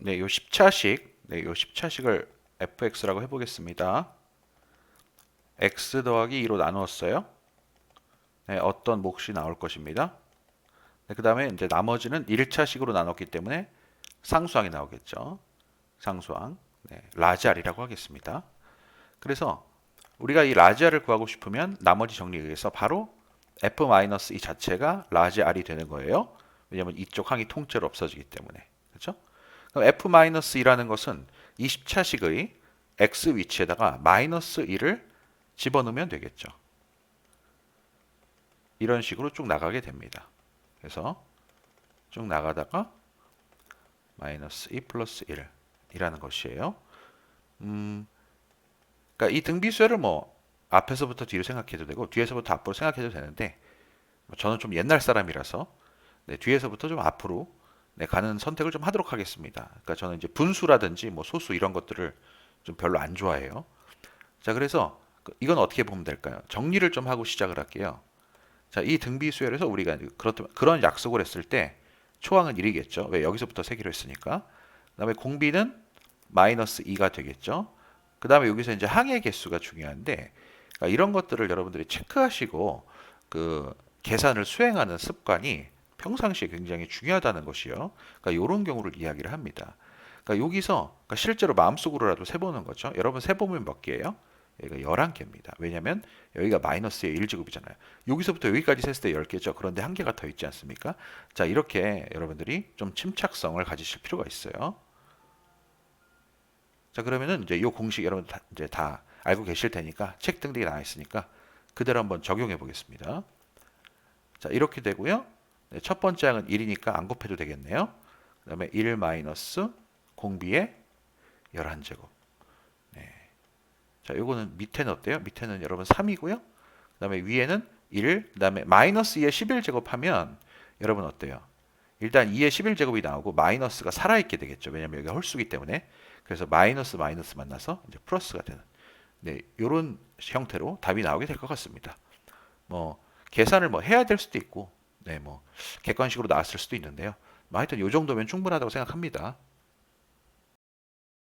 네, 요 10차식, 네, 요 10차식을 fx라고 해보겠습니다. x 더하기 2로 나누었어요. 네, 어떤 몫이 나올 것입니다. 네, 그 다음에 이제 나머지는 1차식으로 나눴기 때문에 상수항이 나오겠죠. 상수항, 네, 라지알이라고 하겠습니다. 그래서 우리가 이 라지알을 구하고 싶으면 나머지 정리에 의해서 바로 f-이 자체가 라지알이 되는 거예요. 왜냐하면 이쪽 항이 통째로 없어지기 때문에. 그렇죠? 그럼 f-2라는 것은 20차식의 x 위치에다가 마이너스 1을 집어넣으면 되겠죠. 이런 식으로 쭉 나가게 됩니다. 그래서 쭉 나가다가 마이너스 2 플러스 1이라는 것이에요. 음, 그러니까 이 등비수열을 뭐 앞에서부터 뒤로 생각해도 되고 뒤에서부터 앞으로 생각해도 되는데 뭐 저는 좀 옛날 사람이라서 네, 뒤에서부터 좀 앞으로 네, 가는 선택을 좀 하도록 하겠습니다. 그러니까 저는 이제 분수라든지 뭐 소수 이런 것들을 좀 별로 안 좋아해요. 자, 그래서 그- 이건 어떻게 보면 될까요? 정리를 좀 하고 시작을 할게요. 자, 이 등비 수열에서 우리가 그렇다면 그런 약속을 했을 때 초항은 1이겠죠. 왜 여기서부터 세기로 했으니까. 그다음에 공비는 마이너스 2가 되겠죠. 그다음에 여기서 이제 항의 개수가 중요한데 그러니까 이런 것들을 여러분들이 체크하시고 그 계산을 수행하는 습관이 평상시에 굉장히 중요하다는 것이요. 그러니까 이런 경우를 이야기를 합니다. 그러니까 여기서 그러니까 실제로 마음속으로라도 세보는 거죠. 여러분 세보면 몇 개예요? 여기가 11개입니다. 왜냐하면 여기가 마이너스의 1제곱이잖아요. 여기서부터 여기까지 셌을 때 10개죠. 그런데 한 개가 더 있지 않습니까? 자, 이렇게 여러분들이 좀 침착성을 가지실 필요가 있어요. 자, 그러면은 이제 이 공식 여러분 다, 이제 다 알고 계실 테니까 책 등등이 나와 있으니까 그대로 한번 적용해 보겠습니다. 자, 이렇게 되고요. 네, 첫 번째 항은 1이니까 안 곱해도 되겠네요. 그 다음에 1 마이너스 공비의 11제곱. 네. 자, 요거는 밑에는 어때요? 밑에는 여러분 3이고요. 그 다음에 위에는 1, 그 다음에 마이너스 2의 11제곱 하면 여러분 어때요? 일단 2의 11제곱이 나오고 마이너스가 살아있게 되겠죠. 왜냐면 여기가 홀수기 때문에. 그래서 마이너스 마이너스 만나서 이제 플러스가 되는. 네, 요런 형태로 답이 나오게 될 것 같습니다. 뭐 계산을 뭐 해야 될 수도 있고, 네, 뭐 객관식으로 나왔을 수도 있는데요. 뭐 하여튼 요 정도면 충분하다고 생각합니다.